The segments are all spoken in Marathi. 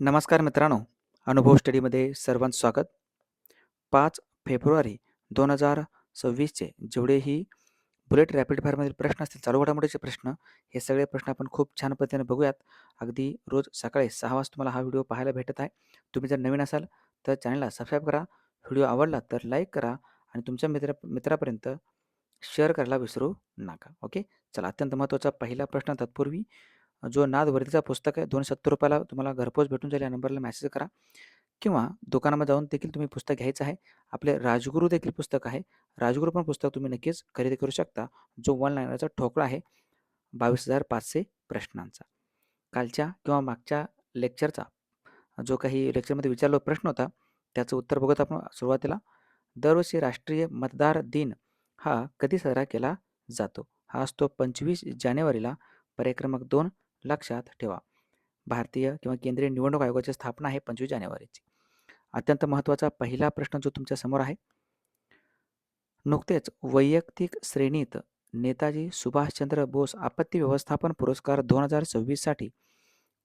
नमस्कार मित्रांनो अनुभव स्टडीमध्ये सर्वांचं स्वागत. पाच फेब्रुवारी दोन हजार सव्वीसचे जेवढेही बुलेट रॅपिड फायरमधील प्रश्न असतील चालू घडामोडीचे प्रश्न हे सगळे प्रश्न आपण खूप छान पद्धतीने बघूयात. अगदी रोज सकाळी सहा वाजता तुम्हाला हा व्हिडिओ पाहायला भेटत आहे. तुम्ही जर नवीन असाल तर चॅनलला सबस्क्राईब करा. व्हिडिओ आवडला तर लाईक करा आणि तुमच्या मित्र मित्रापर्यंत शेअर करायला विसरू नका. ओके? चला अत्यंत महत्त्वाचा पहिला प्रश्न तत्पूर्वी जो नाद पुस्तक आहे दोन सत्तर रुपयाला तुम्हाला घरपोच भेटून जाईल या नंबरला मेसेज करा. किंवा दुकानामध्ये जाऊन देखील तुम्ही पुस्तक घ्यायचं आहे. आपले राजगुरू देखील पुस्तक आहे. राजगुरू पण पुस्तक तुम्ही नक्कीच खरेदी करू शकता. जो वन लायनरचा ठोकळा आहे बावीस हजार पाचशे प्रश्नांचा. कालच्या किंवा मागच्या लेक्चरचा जो काही लेक्चरमध्ये विचारलो प्रश्न होता त्याचं उत्तर बघत आपण सुरुवातीला. दरवर्षी राष्ट्रीय मतदार दिन हा कधी साजरा केला जातो? हा असतो पंचवीस जानेवारीला. पर्याय क्रमांक दोन लक्षात ठेवा. भारतीय किंवा केंद्रीय निवडणूक आयोगाची स्थापना आहे पंचवीस जानेवारीची. अत्यंत महत्त्वाचा पहिला प्रश्न जो तुमच्यासमोर आहे. नुकतेच वैयक्तिक श्रेणीत नेताजी सुभाषचंद्र बोस आपत्ती व्यवस्थापन पुरस्कार दोन हजार सव्वीससाठी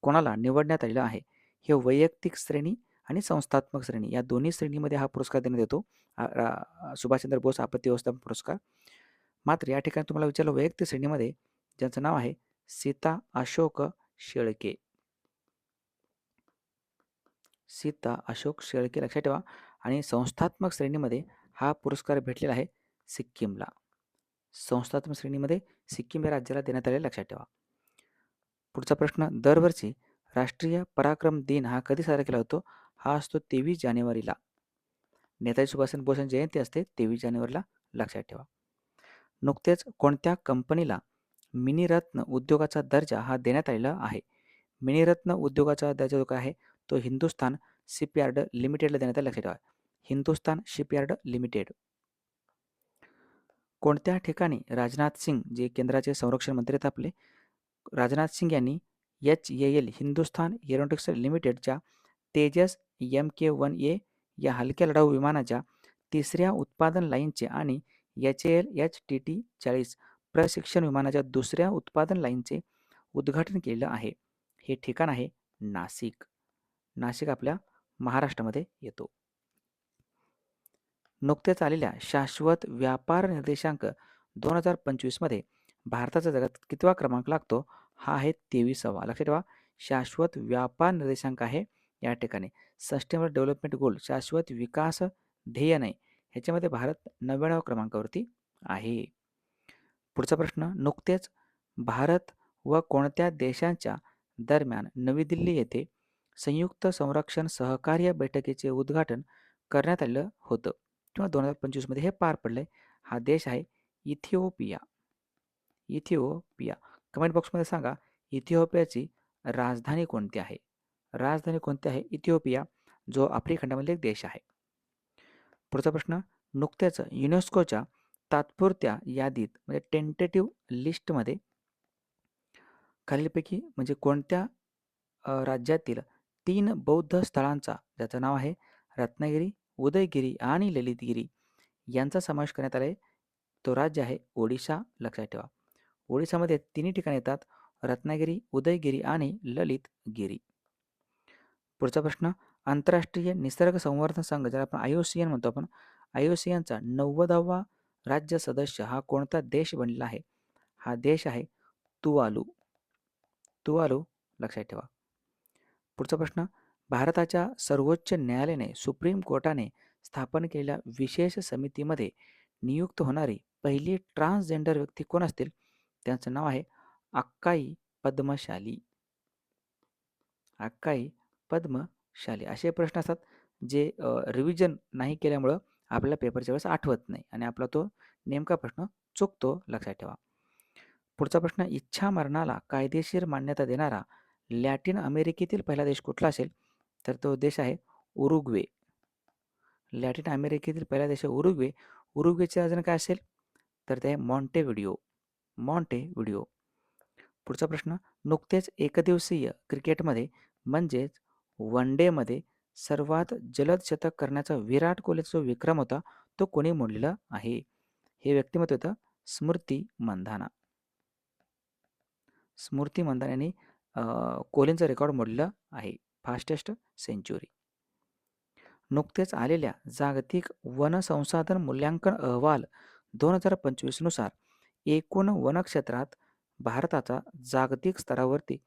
कोणाला निवडण्यात आलेला आहे? हे वैयक्तिक श्रेणी आणि संस्थात्मक श्रेणी या दोन्ही श्रेणीमध्ये हा पुरस्कार देण्यात येतो. सुभाषचंद्र बोस आपत्ती व्यवस्थापन पुरस्कार. मात्र या ठिकाणी तुम्हाला विचारलं वैयक्तिक श्रेणीमध्ये ज्यांचं नाव आहे सीता अशोक शेळके. सीता अशोक शेळके लक्षात ठेवा. आणि संस्थात्मक श्रेणीमध्ये हा पुरस्कार भेटलेला आहे सिक्कीमला. संस्थात्मक श्रेणीमध्ये सिक्कीम या राज्याला देण्यात आलेला लक्षात ठेवा. पुढचा प्रश्न दरवर्षी राष्ट्रीय पराक्रम दिन हा कधी साजरा केला जातो? हा असतो तेवीस जानेवारीला. नेताजी सुभाषचंद्र बोस जयंती असते तेवीस जानेवारीला लक्षात ठेवा. नुकतेच कोणत्या कंपनीला मिनीरत्न उद्योगाचा दर्जा हा देण्यात आलेला आहे. मिनीरत्न उद्योगाचा दर्जा जो काय आहे तो हिंदुस्थान शिपयार्ड लिमिटेडला देण्यात आला. लक्षात ठेवा. Hindustan shipyard limited. कोणत्या ठिकाणी राजनाथ सिंग जे केंद्राचे संरक्षण मंत्री आहेत आपले राजनाथ सिंग यांनी H A L Hindustan aeronautics लिमिटेडच्या Tejas M K one A या हलक्या लढाऊ विमानाच्या तिसऱ्या उत्पादन लाईनचे आणि H L H T T चाळीस प्रशिक्षण विमानाच्या दुसऱ्या उत्पादन लाईनचे उद्घाटन केलेलं आहे. हे ठिकाण आहे नाशिक. नाशिक आपल्या महाराष्ट्रामध्ये येतो. नुकत्याच आलेल्या शाश्वत व्यापार निर्देशांक दोन हजार पंचवीसमध्ये भारताचा जगात कितवा क्रमांक लागतो? हा आहे तेवीसावा. लक्षात ठेवा शाश्वत व्यापार निर्देशांक आहे या ठिकाणी. सस्टेनेबल डेव्हलपमेंट गोल शाश्वत विकास ध्येय नाही. ह्याच्यामध्ये भारत नव्याण्णव क्रमांकावरती आहे. पुढचा प्रश्न नुकतेच भारत व कोणत्या देशांच्या दरम्यान नवी दिल्ली येथे संयुक्त संरक्षण सहकार्य बैठकीचे उद्घाटन करण्यात आलं होतं? किंवा दोन हजार पंचवीसमध्ये हे पार पडलंय. हा देश आहे इथिओपिया. इथिओपिया. कमेंट बॉक्समध्ये सांगा इथिओपियाची राजधानी कोणती आहे? राजधानी कोणती आहे? इथिओपिया जो आफ्रिका खंडामधील एक देश आहे. पुढचा प्रश्न नुकत्याच युनेस्कोच्या तात्पुरत्या यादीत म्हणजे टेंटेटिव्ह लिस्टमध्ये खालीलपैकी म्हणजे कोणत्या राज्यातील तीन बौद्ध स्थळांचा ज्याचं नाव आहे रत्नागिरी उदयगिरी आणि ललितगिरी यांचा समावेश करण्यात आला आहे तो राज्य आहे ओडिशा. लक्षात ठेवा. ओडिशामध्ये तिन्ही ठिकाणी येतात रत्नागिरी उदयगिरी आणि ललितगिरी. पुढचा प्रश्न आंतरराष्ट्रीय निसर्ग संवर्धन संघ ज्याला आपण आयोसियन म्हणतो आपण आयोसियनचा नव्वदावा राज्य सदस्य हा कोणता देश बनला आहे? हा देश आहे तुवालू. तुवालू लक्षात ठेवा. पुढचा प्रश्न भारताच्या सर्वोच्च न्यायालयाने सुप्रीम कोर्टाने स्थापन केलेल्या विशेष समितीमध्ये नियुक्त होणारी पहिली ट्रान्सजेंडर व्यक्ती कोण असतील? त्यांचं नाव आहे अक्काई पद्मशाली. अक्काई पद्मशाली. असे प्रश्न असतात जे रिव्हिजन नाही केल्यामुळं आपल्याला पेपरच्या वेळेस आठवत नाही आणि आपला तो नेमका प्रश्न चुकतो लक्षात ठेवा. पुढचा प्रश्न इच्छा मरणाला कायदेशीर मान्यता देणारा लॅटिन अमेरिकेतील पहिला देश कुठला असेल? तर तो देश आहे उरुग्वे. लॅटिन अमेरिकेतील पहिला देश आहे उरुग्वे. उरुग्वेचे अजून काय असेल? तर ते आहे मॉन्टे व्हिडिओ मॉन्टे व्हिडिओ पुढचा प्रश्न नुकतेच एकदिवसीय क्रिकेटमध्ये म्हणजेच वन डेमध्ये सर्वात जलद शतक करण्याचा विराट कोहलीचा जो विक्रम होता तो कोणी मोडलेला आहे? हे व्यक्तिमत्व होतं स्मृती मंधाना. स्मृती मंधाना यांनी कोहलींचा रेकॉर्ड मोडलेला आहे. फास्टेस्ट सेंच्युरी नुकतेच आलेल्या जागतिक वन संसाधन मूल्यांकन अहवाल दोन हजार पंचवीसनुसार एकूण वनक्षेत्रात भारताचा जागतिक स्तरावरती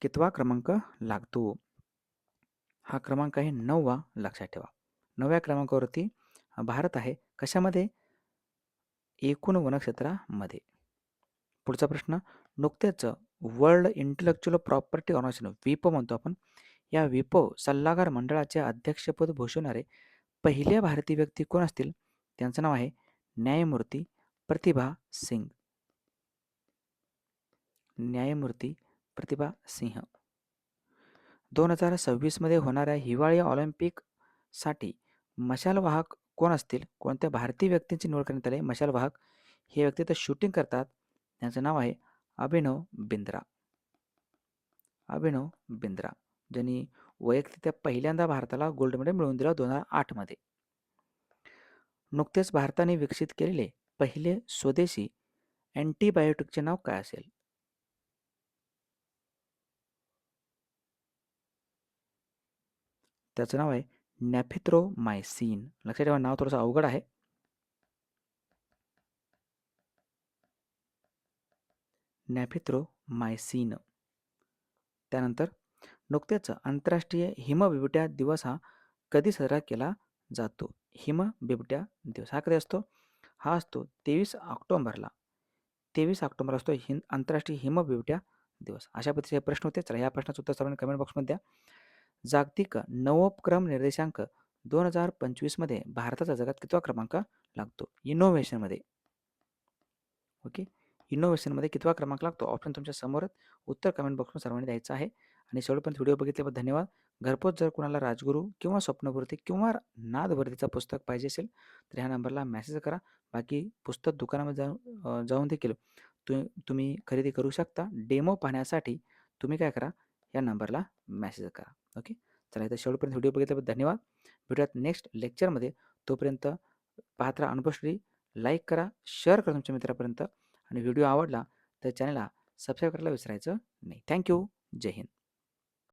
कितवा क्रमांक लागतो? हा क्रमांक आहे नववा. लक्षात ठेवा. नवव्या क्रमांकावरती भारत आहे. कशामध्ये? एकूण वनक्षेत्रामध्ये. पुढचा प्रश्न नुकतेच वर्ल्ड इंटेलेक्च्युअल प्रॉपर्टी ऑर्गनायझेशन विपो म्हणतो आपण. या विपो सल्लागार मंडळाचे अध्यक्षपद भूषवणारे पहिले भारतीय व्यक्ती कोण असतील? त्यांचं नाव आहे न्यायमूर्ती प्रतिभा सिंग. न्यायमूर्ती प्रतिभा सिंह. दोन हजार सव्वीसमध्ये होणाऱ्या हिवाळी ऑलिम्पिकसाठी मशालवाहक कोण असतील? कोणत्या भारतीय व्यक्तींची निवड करण्यात आली? मशालवाहक हे व्यक्ती तर शूटिंग करतात. त्यांचं नाव आहे अभिनव बिंद्रा. अभिनव बिंद्रा ज्यांनी वैयक्तिक पहिल्यांदा भारताला गोल्ड मेडल मिळवून दिला दोन हजार आठमध्ये नुकतेच भारताने विकसित केलेले पहिले स्वदेशी अँटीबायोटिकचे नाव काय असेल? त्याचं नाव आहे नॅफिथ्रोमायसिन. लक्षात ठेवा नाव थोडंसं अवघड आहे. नॅफिथ्रोमायसिन. त्यानंतर नुकतेच आंतरराष्ट्रीय हिमबिबट्या दिवस हा कधी साजरा केला जातो? हिमबिबट्या दिवस हा कधी असतो? हा असतो तेवीस ऑक्टोंबरला. तेवीस ऑक्टोबर असतो हिंद आंतरराष्ट्रीय हिमबिबट्या दिवस. अशा पद्धतीचे प्रश्न होते. चला या प्रश्नाचं उत्तर सर्वांनी कमेंट बॉक्समध्ये द्या. जागतिक नवोपक्रम निर्देशांक दोन हजार पंचवीसमध्ये भारताचा जगात कितवा क्रमांक लागतो? इनोव्हेशनमध्ये ओके इनोव्हेशनमध्ये कितवा क्रमांक लागतो? ऑप्शन तुमच्या समोरच उत्तर कमेंट बॉक्समध्ये सर्वांनी द्यायचं आहे. आणि शेवटपर्यंत व्हिडिओ बघितल्याबद्दल धन्यवाद. घरपोच जर कुणाला राजगुरू किंवा स्वप्नपूर्ती किंवा नादवर्तीचं पुस्तक पाहिजे असेल तर ह्या नंबरला मेसेज करा. बाकी पुस्तक दुकानामध्ये जाऊन जाऊन देखील तु तुम्ही खरेदी करू शकता. डेमो पाहण्यासाठी तुम्ही काय करा? या नंबरला मेसेज करा. ओके चला इथं शेवटपर्यंत व्हिडिओ बघितल्याबद्दल धन्यवाद. भेटूयात नेक्स्ट लेक्चरमध्ये तोपर्यंत पाहत राहा अनुभवश्री लाईक करा शेअर करा तुमच्या मित्रापर्यंत. आणि व्हिडिओ आवडला तर चॅनलला सबस्क्राईब करायला विसरायचं नाही. थँक्यू जय हिंद.